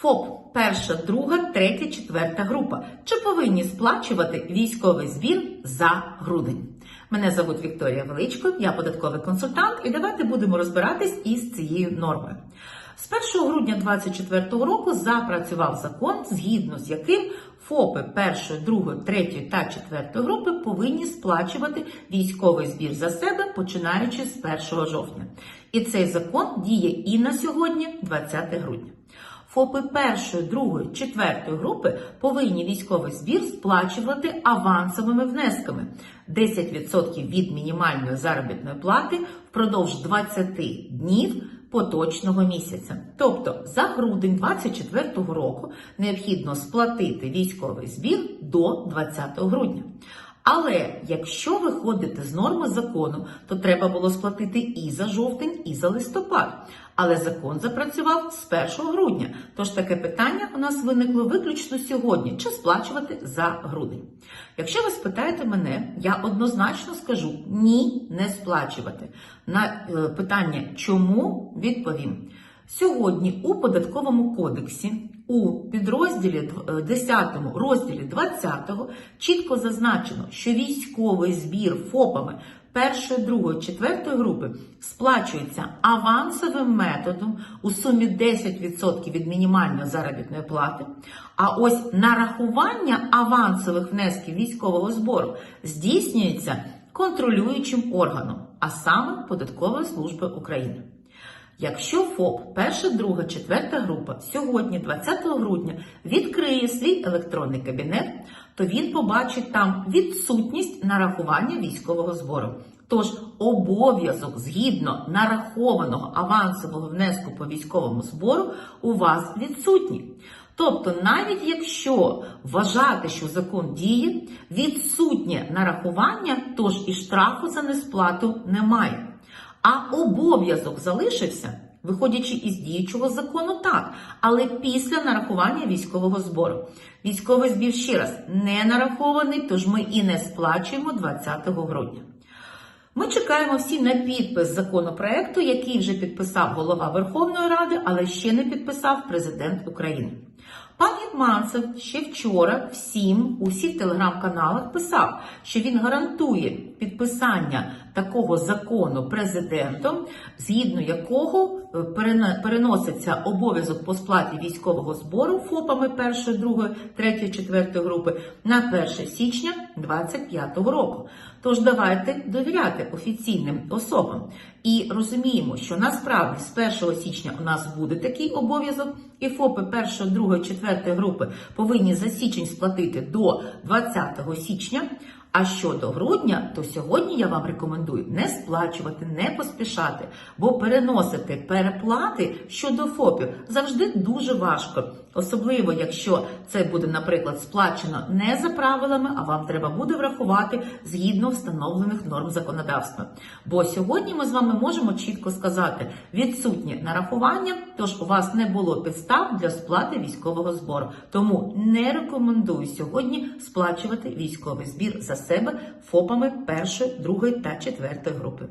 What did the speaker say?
ФОП перша, друга, третя, четверта група. Чи повинні сплачувати військовий збір за грудень? Мене звуть Вікторія Величко, я податковий консультант, і давайте будемо розбиратись із цією нормою. З 1 грудня 2024 року запрацював закон, згідно з яким ФОПи першої, другої, третьої та четвертої групи повинні сплачувати військовий збір за себе, починаючи з 1 жовтня. І цей закон діє і на сьогодні, 20 грудня. ФОПи першої, другої, четвертої групи повинні військовий збір сплачувати авансовими внесками 10% від мінімальної заробітної плати впродовж 20 днів поточного місяця. Тобто за грудень 2024 року необхідно сплатити військовий збір до 20 грудня. Але якщо виходити з норми закону, то треба було сплатити і за жовтень, і за листопад. Але закон запрацював з 1 грудня. Тож таке питання у нас виникло виключно сьогодні: чи сплачувати за грудень? Якщо ви спитаєте мене, я однозначно скажу ні, не сплачувати. На е, питання чому відповім. Сьогодні у податковому кодексі у підрозділі е, 10 розділі 20 чітко зазначено, що військовий збір ФОПами першої, другої, четвертої групи сплачується авансовим методом у сумі 10% від мінімальної заробітної плати. А ось нарахування авансових внесків військового збору здійснюється контролюючим органом, а саме Податкової служби України. Якщо ФОП, перша, друга, четверта група сьогодні, 20 грудня, відкриє свій електронний кабінет, то він побачить там відсутність нарахування військового збору. Тож обов'язок згідно нарахованого авансового внеску по військовому збору у вас відсутній. Тобто, навіть якщо вважати, що закон діє, відсутнє нарахування, тож і штрафу за несплату немає. А обов'язок залишився, виходячи із діючого закону, так, але після нарахування військового збору. Військовий збір ще раз не нарахований, тож ми і не сплачуємо 20 грудня. Ми чекаємо всі на підпис законопроекту, який вже підписав голова Верховної Ради, але ще не підписав президент України. Пан Гетманцев ще вчора всім у всіх телеграм-каналах писав, що він гарантує підписання такого закону президентом, згідно якого е, переноситься обов'язок по сплаті військового збору ФОПами першої, другої, третьої, четвертої групи на 1 січня 2025 року. Тож давайте довіряти офіційним особам і розуміємо, що насправді з 1 січня у нас буде такий обов'язок, і ФОПи першої, другої, четвертої групи повинні за січень сплатити до 20 січня. А щодо грудня, то сьогодні я вам рекомендую не сплачувати, не поспішати, бо переносити переплати щодо ФОПів завжди дуже важко. Особливо, якщо це буде, наприклад, сплачено не за правилами, а вам треба буде врахувати згідно встановлених норм законодавства. Бо сьогодні ми з вами можемо чітко сказати відсутнє нарахування, тож у вас не було підстав для сплати військового збору. Тому не рекомендую сьогодні сплачувати військовий збір за себе ФОПами першої, другої та четвертої групи.